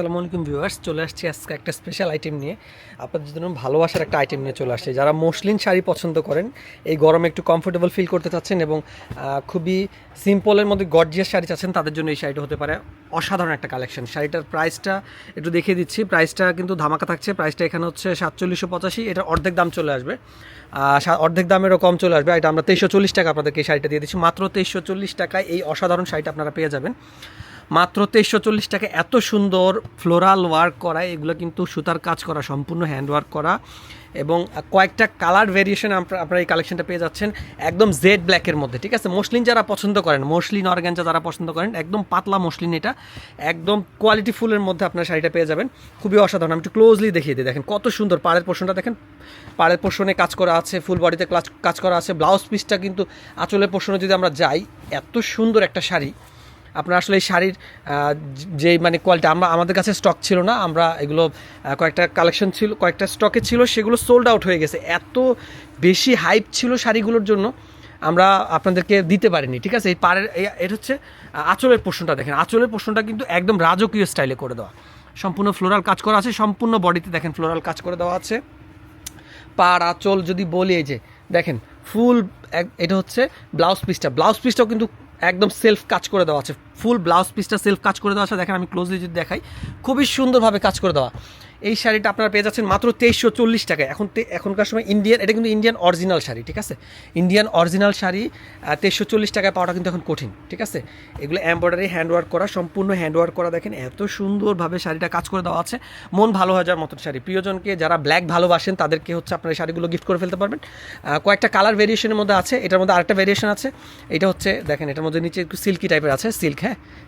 আসসালামু আলাইকুম ভিউয়ার্স, চলে আসছি আজকে একটা স্পেশাল আইটেম নিয়ে। আপনাদের জন্য ভালোবাসার একটা আইটেম নিয়ে চলে আসছে। যারা মসলিন শাড়ি পছন্দ করেন, এই গরমে একটু কমফোর্টেবল ফিল করতে চাচ্ছেন এবং খুবই সিম্পলের মধ্যে গর্জিয়াস শাড়ি চাচ্ছেন, তাদের জন্য এই শাড়িটা হতে পারে অসাধারণ একটা কালেকশন শাড়িটার প্রাইসটা একটু দেখিয়ে দিচ্ছি। প্রাইসটা কিন্তু ধামাকা থাকছে। প্রাইসটা এখানে হচ্ছে সাতচল্লিশশো পঁচাশি। এটা অর্ধেক দাম চলে আসবে। অর্ধেক দামেরও কম চলে আসবে। এটা আমরা তেইশশো চল্লিশ টাকা আপনাদেরকে এই শাড়িটা দিয়ে দিচ্ছি। মাত্র তেইশশো চল্লিশ টাকায় এই অসাধারণ শাড়িটা আপনারা পেয়ে যাবেন। মাত্র তেইশশো চল্লিশ টাকা, এত সুন্দর ফ্লোরাল ওয়ার্ক করা, এগুলো কিন্তু সুতার কাজ করা, সম্পূর্ণ হ্যান্ড ওয়ার্ক করা এবং কয়েকটা কালার ভেরিয়েশন আপনারা এই কালেকশনটা পেয়ে যাচ্ছেন একদম জেড ব্ল্যাকের মধ্যে, ঠিক আছে? মসলিন যারা পছন্দ করেন, মসলিন অর্গ্যানজা যারা পছন্দ করেন, একদম পাতলা মসলিন এটা, একদম কোয়ালিটি ফুলের মধ্যে আপনার শাড়িটা পেয়ে যাবেন, খুবই অসাধারণ, আমি একটু ক্লোজলি দেখিয়ে দিই, দেখেন কত সুন্দর, পাড়ের পোর্শনটা দেখেন, পাড়ের পোর্শনে কাজ করা আছে ফুল বডিতে কাজ করা আছে ব্লাউজ পিসটা কিন্তু আঁচলের পোর্শনে যদি আমরা যাই, এত সুন্দর একটা শাড়ি আপনার আসলে এই শাড়ির যে মানে কোয়ালিটি আমরা, আমাদের কাছে স্টক ছিল না, আমরা এগুলো কয়েকটা কালেকশন ছিল, কয়েকটা স্টকে ছিল, সেগুলো সোল্ড আউট হয়ে গেছে। এত বেশি হাইপ ছিল শাড়িগুলোর জন্য, আমরা আপনাদেরকে দিতে পারিনি, ঠিক আছে? এই পাড়ের এটা হচ্ছে আঁচলের পোর্শনটা দেখেন। আঁচলের পোর্শনটা কিন্তু একদম রাজকীয় স্টাইলে করে দেওয়া। সম্পূর্ণ ফ্লোরাল কাজ করা আছে, সম্পূর্ণ বডিতে দেখেন ফ্লোরাল কাজ করে দেওয়া আছে। পাড়, আঁচল যদি বলি, এই যে, দেখেন ফুল এটা হচ্ছে ব্লাউজ পিসটা ব্লাউজ পিসটাও কিন্তু একদম সেলফ কাজ করে দেওয়া আছে। ফুল ব্লাউজ পিসটা সেলফ কাজ করে দেওয়া দেখেন আমি ক্লোজলি যদি দেখাই, খুবই সুন্দরভাবে কাজ করে দেওয়া। এই শাড়িটা আপনারা পেয়ে যাচ্ছেন মাত্র তেইশশো চল্লিশ টাকায়। এখন এখনকার সময় ইন্ডিয়ান এটা কিন্তু ইন্ডিয়ান অরিজিনাল শাড়ি, ঠিক আছে? ইন্ডিয়ান অরিজিনাল শাড়ি তেইশশো চল্লিশ টাকায় পাওয়াটা কিন্তু এখন কঠিন, ঠিক আছে? এগুলো এমব্রয়ডারি হ্যান্ডওয়ার্ক করা, সম্পূর্ণ হ্যান্ডওয়ার্ক করা দেখেন, এত সুন্দরভাবে শাড়িটা কাজ করে দেওয়া আছে। মন ভালো হয়ে যাওয়ার মতন শাড়ি। প্রিয়জনকে, যারা ব্ল্যাক ভালোবাসেন, তাদেরকে হচ্ছে আপনার শাড়িগুলো গিফট করে ফেলতে পারবেন। কয়েকটা কালার ভেরিয়েশনের মধ্যে আছে। এটার মধ্যে আরেকটা ভেরিয়েশন আছে। এটা হচ্ছে, দেখেন, এটার মধ্যে নিচে একটু সিল্কি টাইপের আছে সিল্ক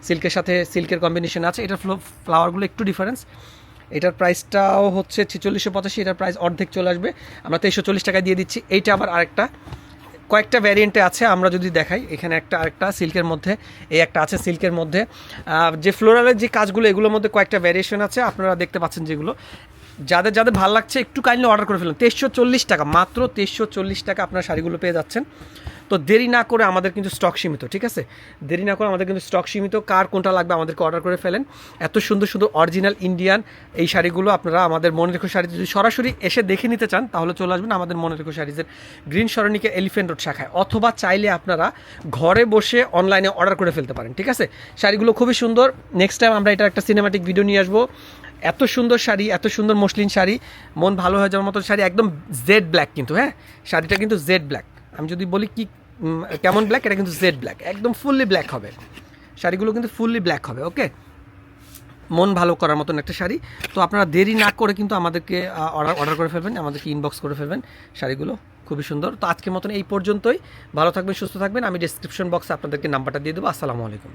সিল্কের সাথে সিল্কের কম্বিনেশন আছে, এটার ফ্লো ফ্লাওয়ারগুলো একটু ডিফারেন্স এটার প্রাইসটাও হচ্ছে ছেচল্লিশশো পঁচাশি, এটার প্রাইস অর্ধেক চলে আসবে। আমরা তেইশশো চল্লিশ টাকায় দিয়ে দিচ্ছি। এইটা আবার আরেকটা। কয়েকটা ভ্যারিয়েন্টে আছে, আমরা যদি দেখাই, এখানে একটা আরেকটা সিল্কের মধ্যে, এই একটা আছে সিল্কের মধ্যে। যে ফ্লোরালের যে কাজগুলো, এগুলোর মধ্যে কয়েকটা ভ্যারিয়েশন আছে, আপনারা দেখতে পাচ্ছেন যেগুলো। যাদের যাদের ভালো লাগছে, একটু কাইন্ডলি অর্ডার করে ফেলুন। তেইশশো চল্লিশ টাকা, মাত্র তেইশশো চল্লিশ টাকা আপনার শাড়িগুলো পেয়ে যাচ্ছেন। তো দেরি না করে আমাদের কিন্তু স্টক সীমিত, ঠিক আছে? দেরি না করে আমাদের কিন্তু স্টক সীমিত। কার কোনটা লাগবে আমাদেরকে অর্ডার করে ফেলেন। এত সুন্দর সুন্দর অরিজিনাল ইন্ডিয়ান এই শাড়িগুলো আপনারা আমাদের মনে রেখো শাড়ি, যদি সরাসরি এসে দেখে নিতে চান, তাহলে চলে আসবেন আমাদের মনে রেখো শাড়িজের গ্রিন সরণিকে এলিফেন্ট রোড শাখায়। অথবা চাইলে আপনারা ঘরে বসে অনলাইনে অর্ডার করে ফেলতে পারেন, ঠিক আছে? শাড়িগুলো খুবই সুন্দর। নেক্সট টাইম আমরা এটা একটা সিনেমাটিক ভিডিও নিয়ে আসব। এত সুন্দর শাড়ি, এত সুন্দর মসলিন শাড়ি। মন ভালো হয়ে যাওয়ার মতো শাড়ি, একদম জেড ব্ল্যাক কিন্তু হ্যাঁ? শাড়িটা কিন্তু জেড ব্ল্যাক আমি যদি বলি কি কেমন ব্ল্যাক এটা কিন্তু জেড ব্ল্যাক একদম ফুললি ব্ল্যাক হবে। শাড়িগুলো কিন্তু ফুললি ব্ল্যাক হবে ওকে মন ভালো করার মতন একটা শাড়ি। তো আপনারা দেরি না করে কিন্তু আমাদেরকে অর্ডার অর্ডার করে ফেলবেন, আমাদেরকে ইনবক্স করে ফেলবেন শাড়িগুলো। খুবই সুন্দর। তো আজকের মতন এই পর্যন্তই। ভালো থাকবেন, সুস্থ থাকবেন। আমি ডিসক্রিপশন বক্সে আপনাদেরকে নাম্বারটা দিয়ে দেবো। আসসালামু আলাইকুম।